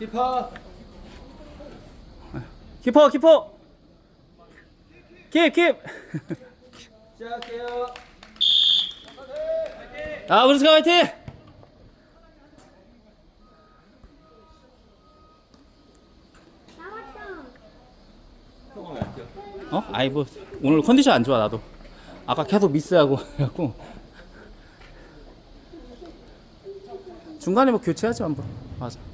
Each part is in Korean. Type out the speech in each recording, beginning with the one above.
키퍼. 키퍼 키퍼. 킵 킵. 시작할게요. 아 브루스가 화이팅? 어? 아이 뭐 오늘 컨디션 안 좋아 나도. 아까 계속 미스하고 해갖고. 중간에 뭐 교체하지 한번. 맞아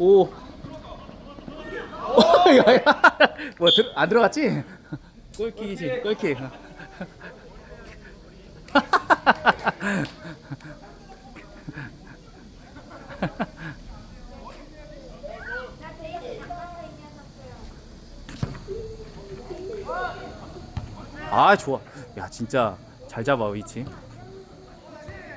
오. 야야. 뭐 들, 안 들어갔지? 골킥이지. 골킥. 아 좋아. 야 진짜 잘 잡아 위치.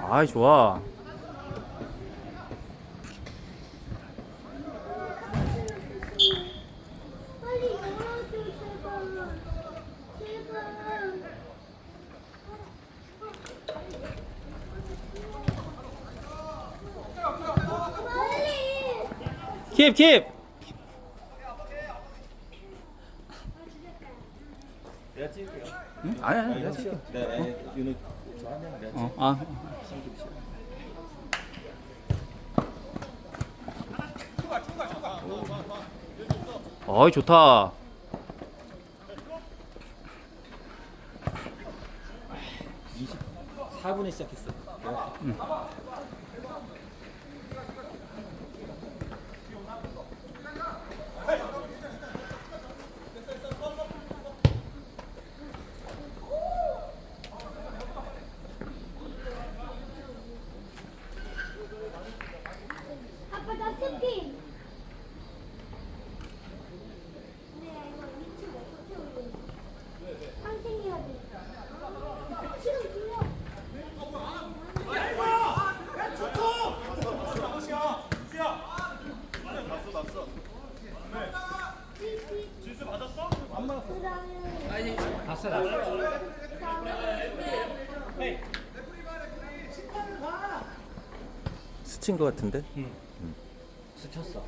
아 좋아. 빨리 열어줘 제발 제발 빨리 킵 킵. 내가 찍을게요 응? 아니 아니 내가 형 찍을게. 내가 아니 윤우 저하면 내가 어, 아, 어이 좋다. 24분에 시작했어 내가 아빠 나 스핀 네 이거 위치 못 채우고 환생해야 돼 지금 들려 아니 봤어 나 스친 것 같은데? 스쳤어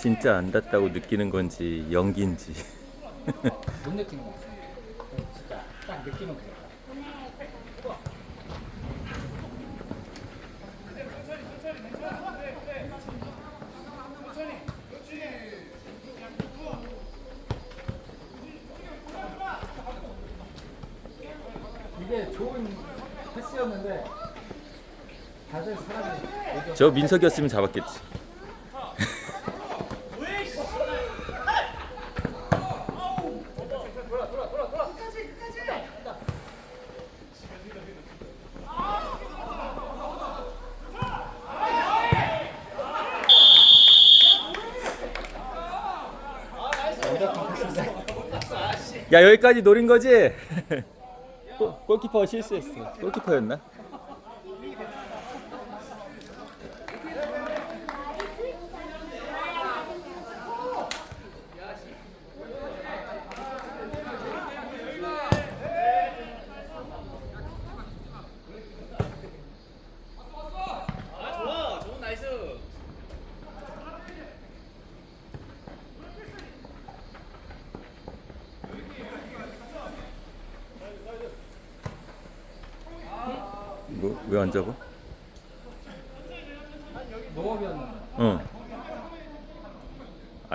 진짜 안 닿다고 느끼는 건지 연기인지. 못 느끼는 거 같아. 진짜 딱 느끼면 그래. 이게 좋은 패스였는데 다들 사람이 저 민석이었으면 잡았겠지. 야 여기까지 노린 거지? 골, 골키퍼가 실수했어. 골키퍼였나? 뭐 왜 안 잡아? 농업이었는데 어.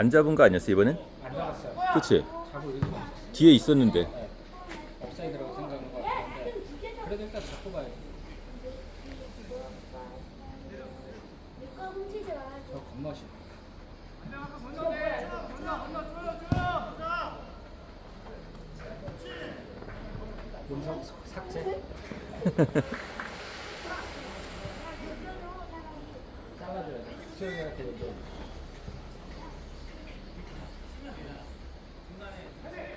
안 잡은 거 아니었어 이번엔? 안 잡았어요. 그치? 의지가 없었어. 뒤에 있었는데. 업사이드라고 생각한 거 같은데 그래도 일단 잡고 마저 겁맛이. 삭제. 잘라줘야 돼. 수영이한테 얘기해. 5분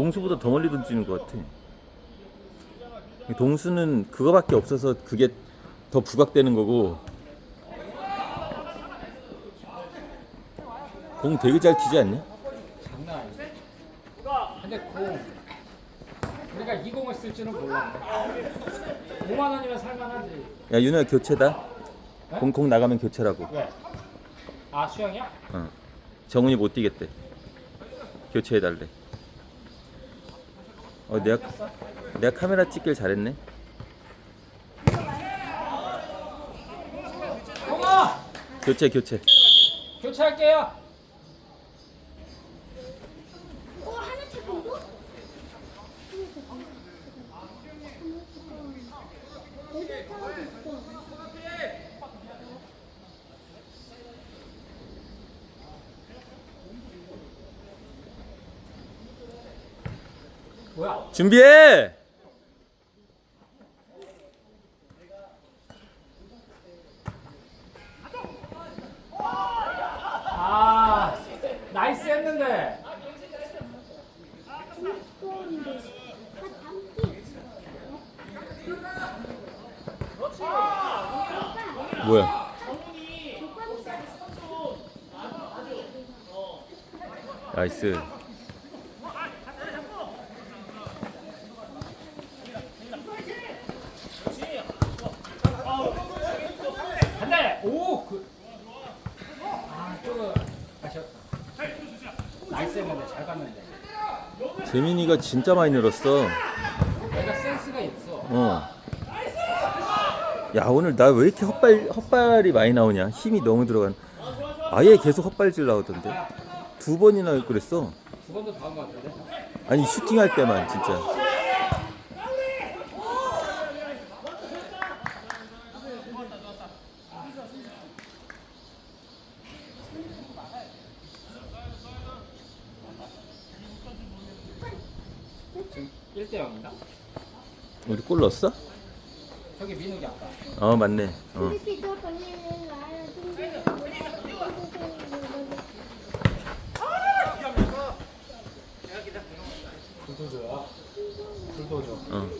동수보다 더 멀리 던지는 것 같아. 동수는 그거밖에 없어서 그게 더 부각되는 거고. 공 되게 잘 튀지 않냐? 장난 아니지 근데 공 우리가 이 공을 쓸 줄은 몰랐네 5만 원이면 살만하지 야 윤호야 교체다. 공공 나가면 교체라고. 왜? 아 수영이야? 어. 정훈이 못 뛰겠대. 교체해 달래. 어 내가 내가 카메라 찍길 잘했네. 교체 교체. 교체할게요 어 하나 태권도? 애들 타고 있어. 뭐야 준비해. 아 나이스 했는데. 뭐야? 나이스. 한대 오그 아, 조금 아쉬웠다. 나이스 했는데 잘 갔는데. 재민이가 진짜 많이 늘었어. 내가 센스가 있어. 어. 야 오늘 나 왜 이렇게 헛발 헛발이 많이 나오냐? 힘이 너무 들어간. 아예 계속 헛발질 나오던데. 두 번이나 그랬어. 두 번도 다한 것 같은데. 아니 슈팅할 때만 진짜. 지금 1대 0인가? 우리 골 넣었어? 저기 민욱이 아까. 어 맞네. 어. 나를 뚱뚱이. 불도저야. 불도저. 어.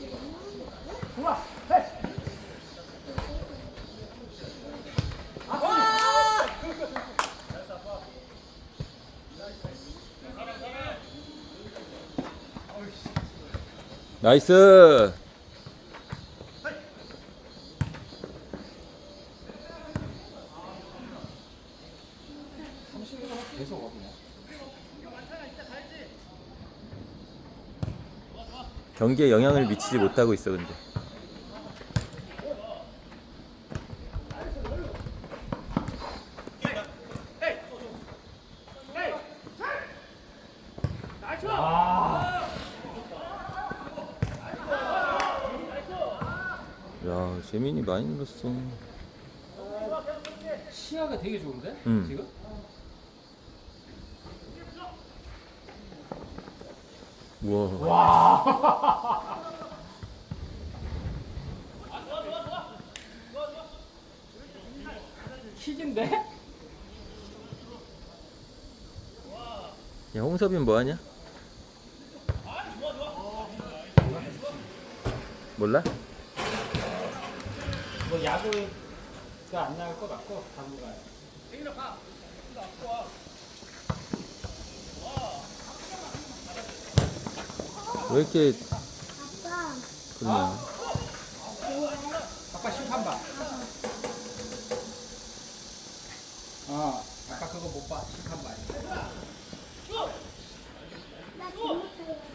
나이스. 경기에 영향을 미치지 못하고 있어 근데. 아, 야 재민이 늘었어. 시야가 되게 좋은데? 음. 지금? 우와. 킥인데? 야 홍섭이는 뭐 하냐? 몰라? 뭐 야구가 안 나올 것 같고 당분간. 왜 이렇게 아빠. 그러냐? 아까 심판봐. 어, 아까 그거 못 봐. 심판봐. 나 잘못해야지.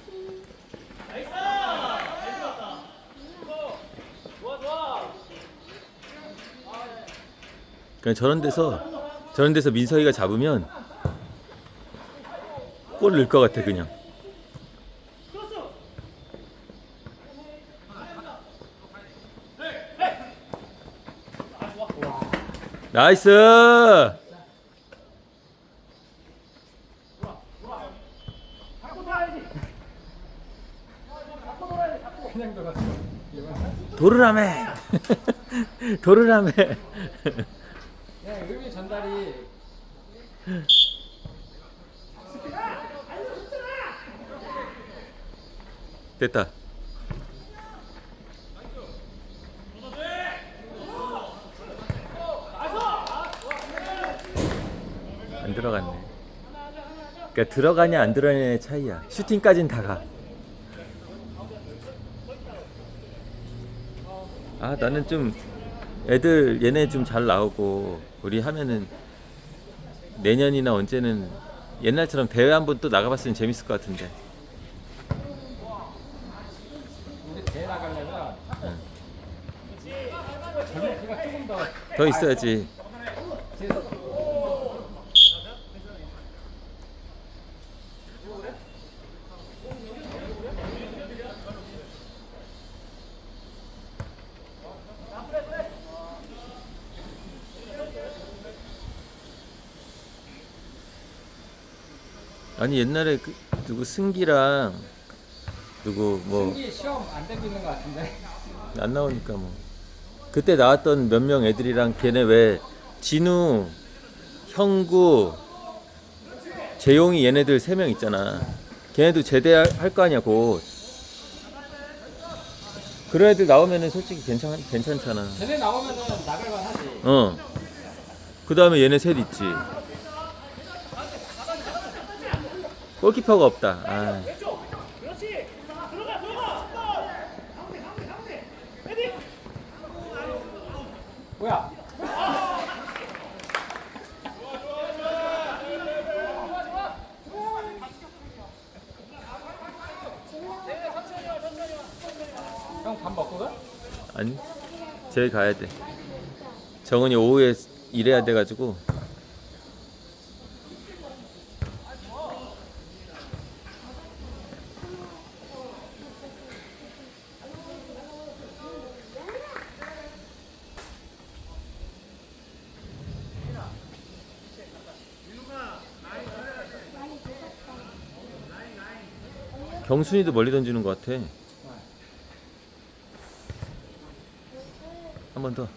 그냥 저런 데서 저런 데서 민석이가 잡으면 골 넣을 것 같아 그냥. 나이스. 그냥 들어갔어. 도르라메. 도르라메. 됐다. 안 들어갔네. 그러니까 들어가냐 안 들어가냐의 차이야. 슈팅까진 다 가. 아 나는 좀 애들 얘네 좀 잘 나오고 우리 하면은 내년이나 언제는 옛날처럼 대회 한번 또 나가봤으면 재밌을 것 같은데. 우리 대회 나가려면 젊은 피가 조금 더 더 있어야지. 아니 옛날에 그 누구 승기랑 누구 뭐안 승기 시험 안 되고 있는 것 같은데. 나오니까 뭐 그때 나왔던 몇 명 애들이랑 걔네 왜 진우, 형구, 재용이 얘네들 세 명 있잖아. 걔네도 제대할 거 아니야 곧. 그런 애들 나오면은 솔직히 괜찮 괜찮잖아. 쟤네 나오면은 나갈만 하지. 어. 그 다음에 얘네 셋 있지. 골키퍼가 없다. 아. 뭐야? 형밥 먹고 가? 아니, 저희 가야 돼. 정은이 오후에 일해야 돼가지고. 경순이도 멀리 던지는 것 같아. 한 번 더.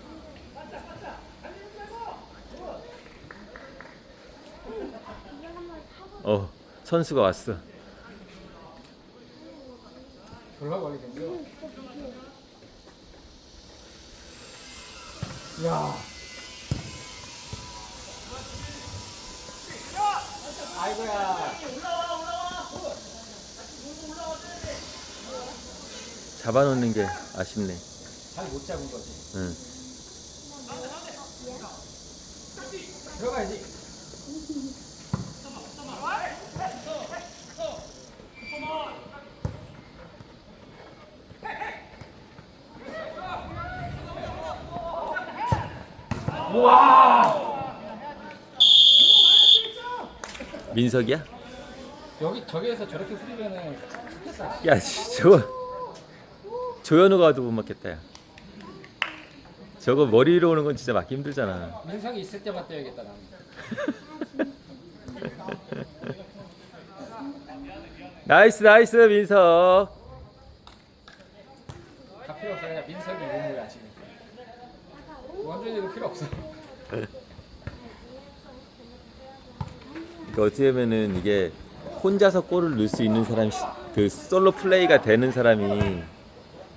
어, 선수가 왔어. 야. 아이고야. 잡아놓는 게 아쉽네. 잘 못 잡은 거지. 응. 들어가야지. 민석이야? 여기 저기에서 저렇게 후리면은. 야, 씨, 저거 조현우가 와도 못 맞겠다. 야. 저거 머리 위로 오는 건 진짜 맞기 힘들잖아. 민성이 있을 때만 뛰어야겠다 나는. 나이스 나이스 민석. 다 필요 없어 그냥 민석이 유무야 지금. 원준이도 필요 없어. 그러니까 어떻게 보면은 이게 혼자서 골을 넣을 수 있는 사람 그 솔로 플레이가 되는 사람이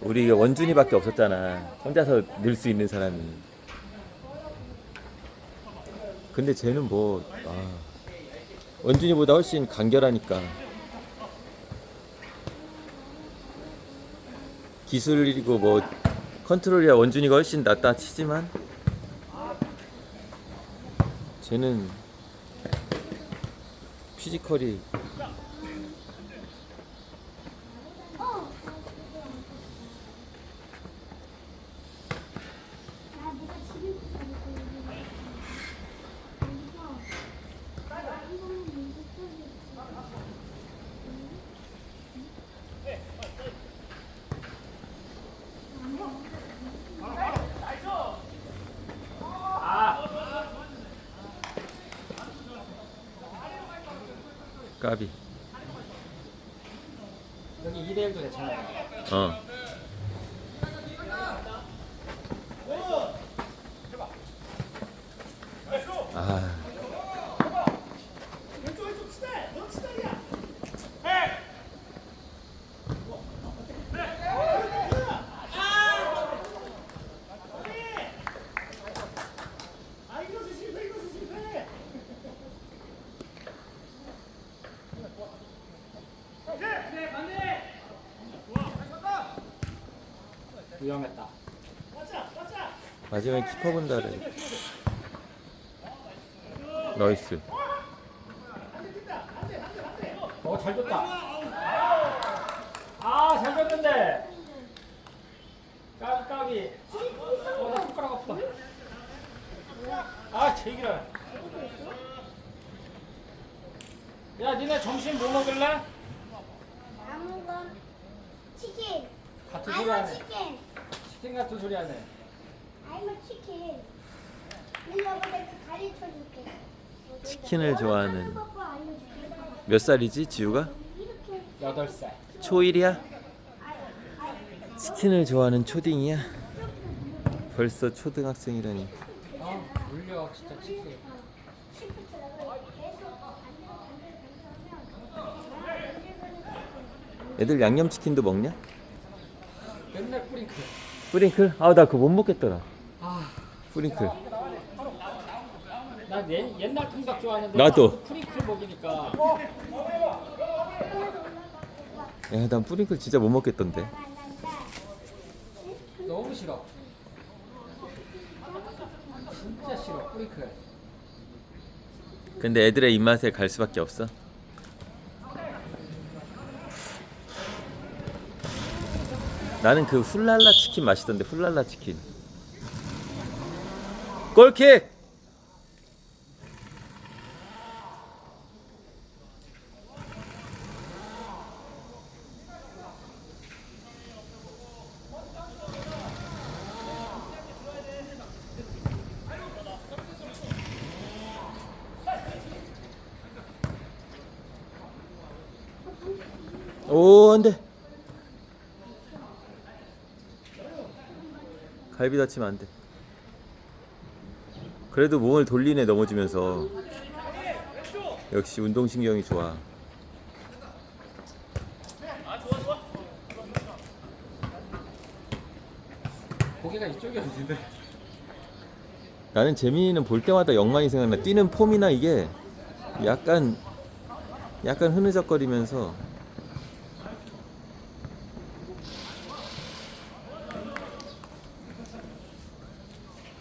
우리 원준이밖에 없었잖아. 혼자서 넣을 수 있는 사람이. 근데 쟤는 뭐 아, 원준이보다 훨씬 간결하니까 기술이고 뭐 컨트롤이야 원준이가 훨씬 낫다 치지만 쟤는 피지컬이 까비. 여기 2대 1도 괜찮아요. 어. 위험했다. 마지막에 키퍼 본다래. 나이스. 어, 잘 줬다. 아, 잘 줬는데. 까비, 까비. 어, 나 손가락 아프다. 아, 제기라. 야, 니네 점심 뭐 먹을래? 아무건 치킨. 같은 소리 아이고 하네. 치킨. 치킨 같은 소리 하네. 아이고 치킨. 일로 와봐 내가 가르쳐 줄게. 치킨을 좋아하는 뽀뽀 알려줄게. 몇 살이지 지우가? 이렇게. 8살. 초1이야? 치킨을 좋아하는 초딩이야? 벌써 초등학생이라니. 어, 물려, 진짜 치킨. 애들 양념치킨도 먹냐? 맨날 뿌링클. 뿌링클? 아 나 그거 못 먹겠더라. 아, 뿌링클. 나 옛, 옛날 통닭 좋아하는데. 나도. 프링클 먹이니까. 야, 난 뿌링클 진짜 못 먹겠던데. 너무 싫어. 진짜 싫어, 프링클. 근데 애들의 입맛에 갈 수밖에 없어. 나는 그 훌랄라 치킨 맛있던데 훌랄라 치킨. 골킥! 오 안돼. 갈비 다치면 안 돼. 그래도 몸을 돌리네 넘어지면서. 역시 운동신경이 좋아. 고개가 이쪽이었는데. 나는 재민이는 볼 때마다 영만이 생각나. 뛰는 폼이나 이게 약간 약간 흐느적거리면서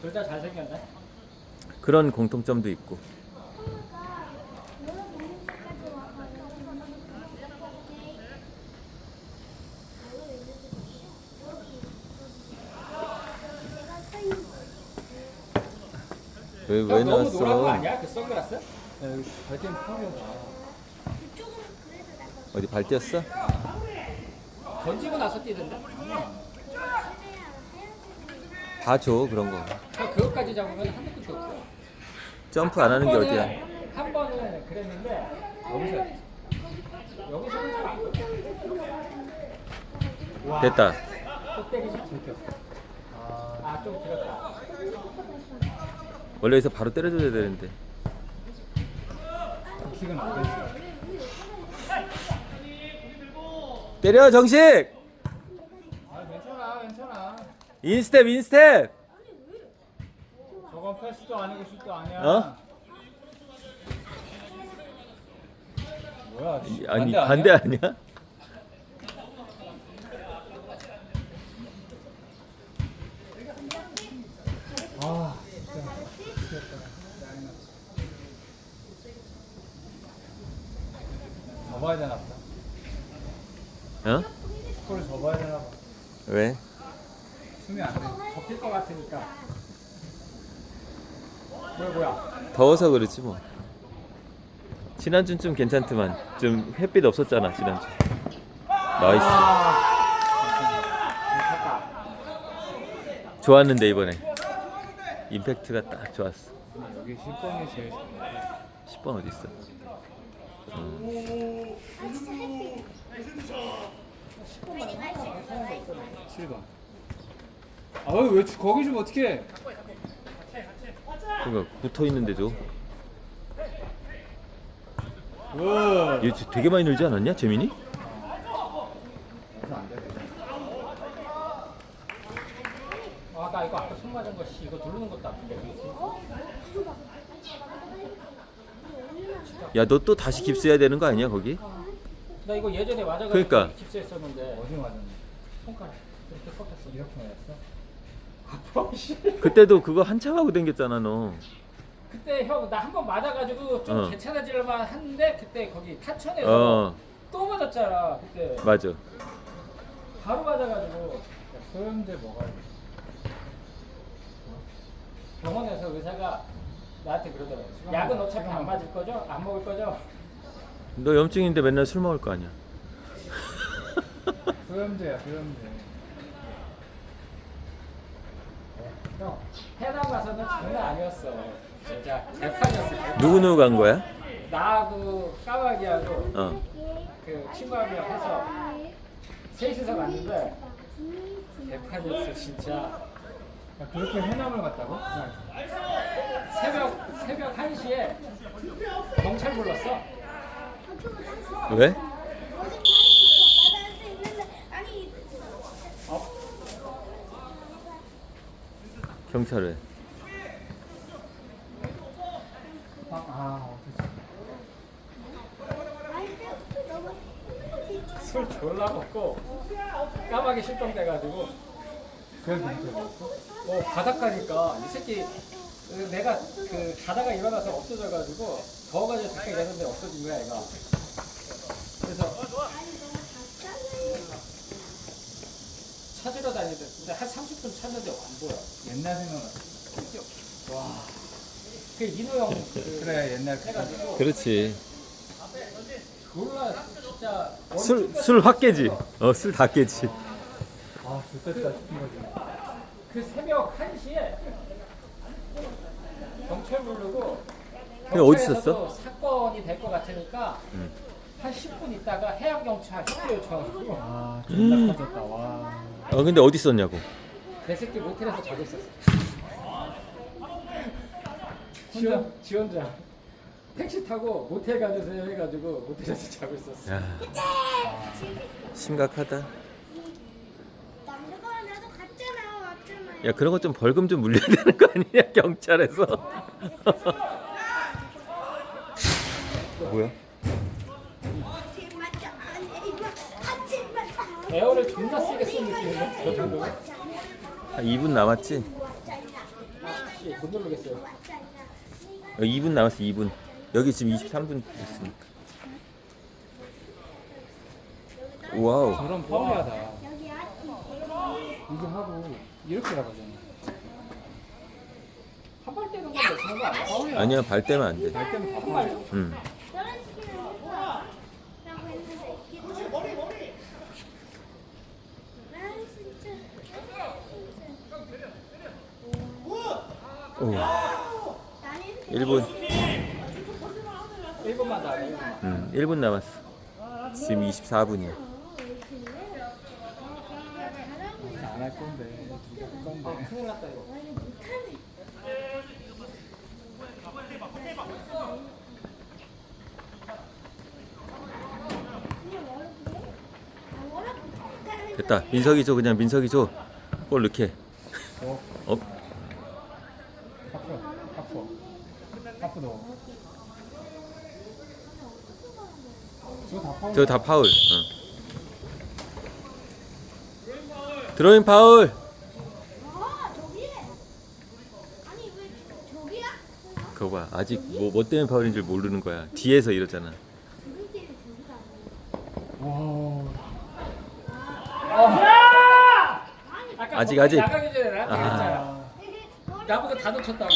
둘 다 잘생겼네. 그런 공통점도 있고. 왜왜형 너무 노란 거? 아니야? 그 선글라스? 발등 파워가. 어디 발 뛰었어? 던지고 나서 뛰던데? 다 줘 그런 거. 저 그것까지 잡으면 한 번도 없어. 점프 안 하는 게 어디야? 한 번은 그랬는데 여기서 돼. 됐다. 아좀 길었다. 원래 여기서 바로 때려줘야 되는데. 안. 때려 정식. 아 괜찮아 괜찮아. 인스텝 인스텝. 저건 패스도 아니고 슛도 아니야. 어? 뭐야? 이- 아니 반대 아니야? 아 진짜. 접어야 되나 보다. 어? 골 접어야 되나 봐. 왜? 숨이 안 돼. 접힐 것 같으니까. 뭐야 뭐야? 더워서 그렇지 뭐. 지난주는 좀 괜찮더만. 좀 햇빛 없었잖아 지난주. 나이스. 아. 좋았는데 이번에. 임팩트가 딱 좋았어. 여기 10번이 제일 10번 어디 있어? 있어. 7번. 아유 왜 주- 거기 좀 어떻게? 그러니까 붙어 있는데도 와. 얘 지- 되게 많이 늘지 않았냐 재민이? 아, 나 이거 아까 손 맞은 거 씨, 이거 누르는 것도 아픈데. 야 너 또 다시 깁스해야 되는 거 아니야 거기? 나 이거 예전에 맞아가지고 그러니까. 깁스했었는데 어디 맞았니? 손가락 이렇게 꺾였어. 이렇게 맞았어? 아파 씨. 그때도 그거 한참 하고 댕겼잖아 너. 그때 형 나 한 번 맞아가지고 좀 어. 괜찮아질만 했는데 그때 거기 타천에서 어 또 맞았잖아 그때 맞아. 바로 맞아가지고 소염제 먹어야 돼. 병원에서 의사가 나한테 그러더라고 약은 어차피 안 맞을 거죠? 안 먹을 거죠? 너 염증인데 맨날 술 먹을 거 아니야? 소염제야 소염제. 형 해남 가서는 장난 아니었어 진짜 대판이었어 대판. 누구 누구 간 거야? 나하고 까마귀하고 어. 그 친구하고 해서 셋이서 갔는데 대판이었어 진짜 야, 그렇게 해남을 갔다고? 새벽 새벽 1시에 경찰 불렀어 왜? 경찰에. 술 졸라 먹고 까마귀 실종돼가지고? 어 바닷가니까 이 새끼 그 내가 그 자다가 일어나서 없어져가지고 더워가지고 잠깐 일하는데 없어진 거야 얘가 그래서 찾으러 다니는데 한 30분 찾는데 안 보여 옛날 생각났어. 그 인호 형 그, 그래 옛날 그 해가지고 그렇지. 졸라 진짜 술술확 깨지. 어 술 다 깨지. 아 좋겠다 싶은 거지. 그 새벽 1시에 경찰 부르고 근데 어디 경찰에서도 있었어? 사건이 될 것 같으니까 음. 한 10분 있다가 해양경찰 협조 요청하고 아 존나 커졌다 와. 어 근데 어디 있었냐고. 내 새끼 모텔에서 자고 있었어 지원, 지원자 택시 타고 모텔 가주세요 해가지고 모텔에서 자고 있었어 야 심각하다. 남자가 나도 갔잖아 왔잖아 야 그런 거 좀 벌금 좀 물려야 되는 거 아니냐 경찰에서? 뭐야? 같이 맞자 아니 이거 같이 맞자 에어를 존나 세게 저 정도면 한 2분 남았지? 씨, 못 누르겠어요 어, 2분 남았어 2분. 여기 지금 23분 됐으니까. 와우. 저런. 여기야 이거 하고 이렇게 나가잖아. 한발 때는 건 괜찮은 거 아니야? 파울이야. 아니야 발 떼면 안 돼. 발 때문에 다 파울이야. 응. 저런 시키는 거야 라고 했는데 이게 머리 머리 아 진짜 오. 나는 1분. 1분만 더 하네 1분만 응. 1분 남았어. 지금 24분이야. 안할 건데. 건데. 아 큰일 났다 이거 됐다. 민석이 줘 그냥 민석이 줘. 골 넣게. 어? 어? 하프. 하프. 하프 넣어. 저거 다 파울. 응. 드로잉 파울. 아 저기 아니 왜 저기야? 그거 봐. 아직 뭐, 뭐 때문에 파울인 줄 모르는 거야. 뒤에서 이러잖아. 저기 때문에 저기가 아니야 와. 아까 아직, 아직. 나가기 전에 나한테 아. 아. 나보고 다 놓쳤다고